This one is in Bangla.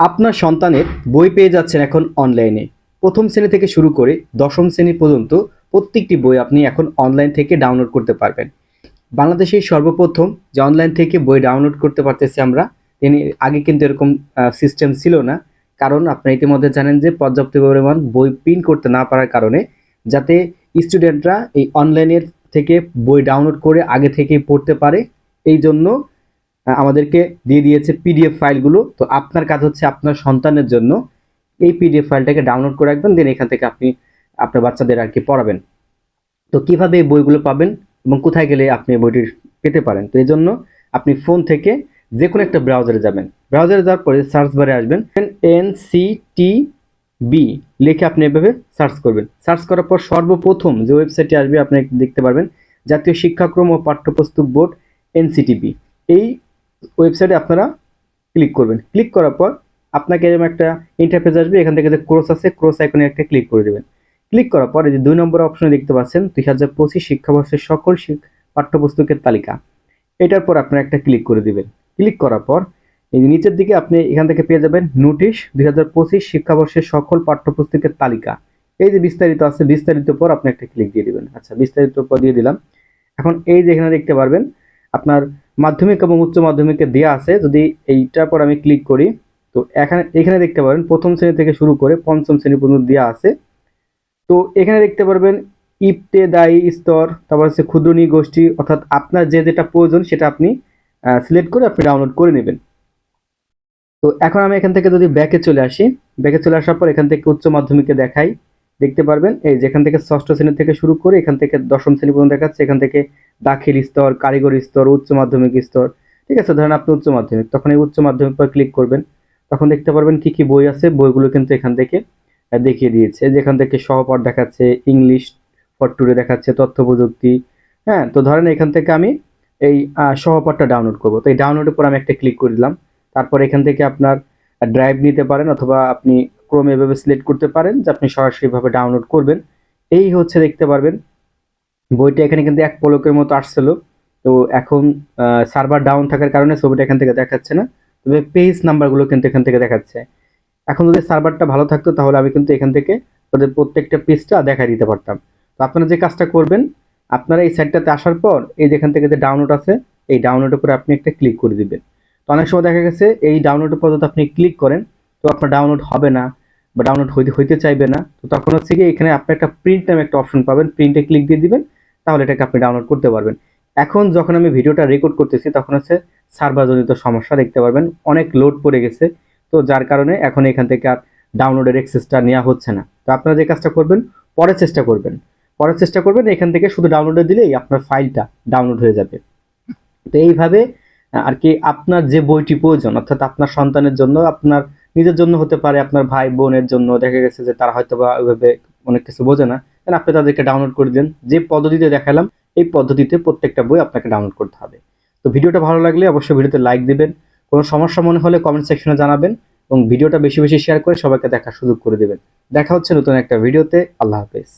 আপনার সন্তানের বই পেয়ে যাচ্ছেন এখন অনলাইনে প্রথম শ্রেণি থেকে শুরু করে দশম শ্রেণি পর্যন্ত প্রত্যেকটি বই আপনি এখন অনলাইন থেকে ডাউনলোড করতে পারবেন। বাংলাদেশের সর্বপ্রথম যে অনলাইন থেকে বই ডাউনলোড করতে পারতেছি আমরা, তিনি আগে কিন্তু এরকম সিস্টেম ছিল না। কারণ আপনি ইতিমধ্যে জানেন যে পর্যাপ্ত পরিমাণ বই প্রিন্ট করতে না পারার কারণে যাতে স্টুডেন্টরা এই অনলাইনের থেকে বই ডাউনলোড করে আগে থেকেই পড়তে পারে, এই জন্য আমাদেরকে দিয়ে দিয়েছে পিডিএফ ফাইলগুলো। তো আপনার কাজ হচ্ছে আপনার সন্তানের জন্য এই পিডিএফ ফাইলটাকে ডাউনলোড করে রাখবেন দেন এখান থেকে আপনি আপনার বাচ্চাদের আর কি পড়াবেন। তো কীভাবে এই বইগুলো পাবেন এবং কোথায় গেলে আপনি এই বইটি পেতে পারেন? তো এই জন্য আপনি ফোন থেকে যে কোনো একটা ব্রাউজারে যাবেন। ব্রাউজারে যাওয়ার পরে সার্চ বারে আসবেন এন সি টি বি লিখে আপনি এভাবে সার্চ করবেন। সার্চ করার পর সর্বপ্রথম যে ওয়েবসাইটটি আসবে, আপনি দেখতে পারবেন জাতীয় শিক্ষাক্রম ও পাঠ্যপুস্তক বোর্ড এনসিটিবি এই ওয়েবসাইটে আপনারা ক্লিক করবেন। ক্লিক করার পর আপনাকে এরকম একটা ইন্টারফেস আসবে, এখান থেকে যে ক্রস আছে ক্রস আইকনে একটা ক্লিক করে দেবেন। ক্লিক করার পর এই যে দুই নম্বর অপশনে দেখতে পাচ্ছেন, দুই হাজার পঁচিশ শিক্ষাবর্ষের সকল পাঠ্যপুস্তকের তালিকা। এটার পর আপনারা একটা ক্লিক করে দিবেন। ক্লিক করার পর এই নিচের দিকে আপনি এখান থেকে পেয়ে যাবেন নোটিশ দুই হাজার পঁচিশ শিক্ষাবর্ষের সকল পাঠ্যপুস্তকের তালিকা। এই যে বিস্তারিত আছে, বিস্তারিত পর আপনি একটা ক্লিক দিয়ে দিবেন। আচ্ছা বিস্তারিত পর দিয়ে দিলাম। এখন এই যে এখানে দেখতে পারবেন, আপনার মাধ্যমিক এবং উচ্চ মাধ্যমিকে দেওয়া আছে, যদি এইটার পর আমি ক্লিক করি, তো এখানে এখানে দেখতে পারেন প্রথম শ্রেণি থেকে শুরু করে পঞ্চম শ্রেণি পর্যন্ত দেওয়া আছে। তো এখানে দেখতে পারবেন ইবতেদায়ী স্তর, তারপর হচ্ছে ক্ষুদ্রনী গোষ্ঠী, অর্থাৎ আপনার যে যেটা প্রয়োজন সেটা আপনি সিলেক্ট করে আপনি ডাউনলোড করে নেবেন। তো এখন আমি এখান থেকে যদি ব্যাকে চলে আসি ব্যাকে চলে আসার পর এখান থেকে উচ্চ মাধ্যমিকে দেখাই। দেখতে পারবেন। এই যেখান থেকে ষষ্ঠ শ্রেণি থেকে শুরু করে এখান থেকে দশম শ্রেণি পর্যন্ত দেখাচ্ছে। এখান থেকে দাখিল স্তর, কারিগরি স্তর, উচ্চ মাধ্যমিক স্তর। ঠিক আছে, ধরেন আপনি উচ্চ মাধ্যমিক। তখন এই উচ্চ মাধ্যমিক পর ক্লিক করবেন। তখন দেখতে পারবেন কি কি বই আছে। বইগুলো কিন্তু এখান থেকে দেখিয়ে দিয়েছে। যেখান থেকে সহপাঠ দেখাচ্ছে, ইংলিশ ফর টুরে দেখাচ্ছে, তথ্য প্রযুক্তি। হ্যাঁ তো ধরেন এখান থেকে আমি এই সহপাঠটা ডাউনলোড করব। তো এই ডাউনলোডের পর আমি একটা ক্লিক করে দিলাম। তারপর এখান থেকে আপনার ড্রাইভ নিতে পারেন অথবা আপনি ক্রোম এভাবে সিলেক্ট করতে পারেন যে আপনি সরাসরিভাবে ডাউনলোড করবেন। এই হচ্ছে দেখতে পারবেন, বইটা এখানে কিন্তু এক পলকের মতো আসছিল তো এখন সার্ভার ডাউন থাকার কারণে ছবিটা এখান থেকে দেখাচ্ছে না, তবে পেজ নাম্বারগুলো কিন্তু এখান থেকে দেখাচ্ছে। এখন যদি সার্ভারটা ভালো থাকতো তাহলে আমি কিন্তু এখান থেকে ওদের প্রত্যেকটা পেজটা দেখা দিতে পারতাম। তো আপনারা যে কাজটা করবেন, আপনারা এই সাইটটাতে আসার পর এই যেখান থেকে যে ডাউনলোড আছে, এই ডাউনলোডের উপরে আপনি একটা ক্লিক করে দিবেন। তো অনেক সময় দেখা গেছে, এই ডাউনলোডের পর যদি আপনি ক্লিক করেন তো আপনার ডাউনলোড হবে না বা ডাউনলোড হইতে হইতে চাইবে না, তো তখন হচ্ছে কি এখানে আপনি একটা প্রিন্ট নামে একটা অপশন পাবেন। প্রিন্টে ক্লিক দিয়ে দিবেন, তাহলে এটাকে আপনি ডাউনলোড করতে পারবেন। এখন যখন আমি ভিডিওটা রেকর্ড করতেছি, তখন হচ্ছে সার্ভারজনিত সমস্যা দেখতে পারবেন। অনেক লোড পড়ে গেছে, তো যার কারণে এখন এখান থেকে আর ডাউনলোডের এক্সেসটা নেওয়া হচ্ছে না। তো আপনারা যে কাজটা করবেন পরে চেষ্টা করবেন। পরে চেষ্টা করবেন, এখান থেকে শুধু ডাউনলোডে দিলেই আপনার ফাইলটা ডাউনলোড হয়ে যাবে। তো এইভাবে আর কি আপনার যে বইটি প্রয়োজন, অর্থাৎ আপনার সন্তানের জন্য, আপনার নিজের জন্য হতে পারে, আপনার ভাই বোনের জন্য। দেখা গেছে যে তারা হয়তো বা ওইভাবে অনেক কিছু বোঝে না। আপনি তাদেরকে ডাউনলোড করে দেন যে পদ্ধতিতে দেখালাম, এই পদ্ধতিতে প্রত্যেকটা বই আপনাকে ডাউনলোড করতে হবে। তো ভিডিওটা ভালো লাগলে অবশ্যই ভিডিওতে লাইক দিবেন। কোনো সমস্যা মনে হলে কমেন্ট সেকশনে জানাবেন এবং ভিডিওটা বেশি বেশি শেয়ার করে সবাইকে দেখার সুযোগ করে দেবেন। দেখা হচ্ছে নতুন একটা ভিডিওতে আল্লাহ হাফেজ।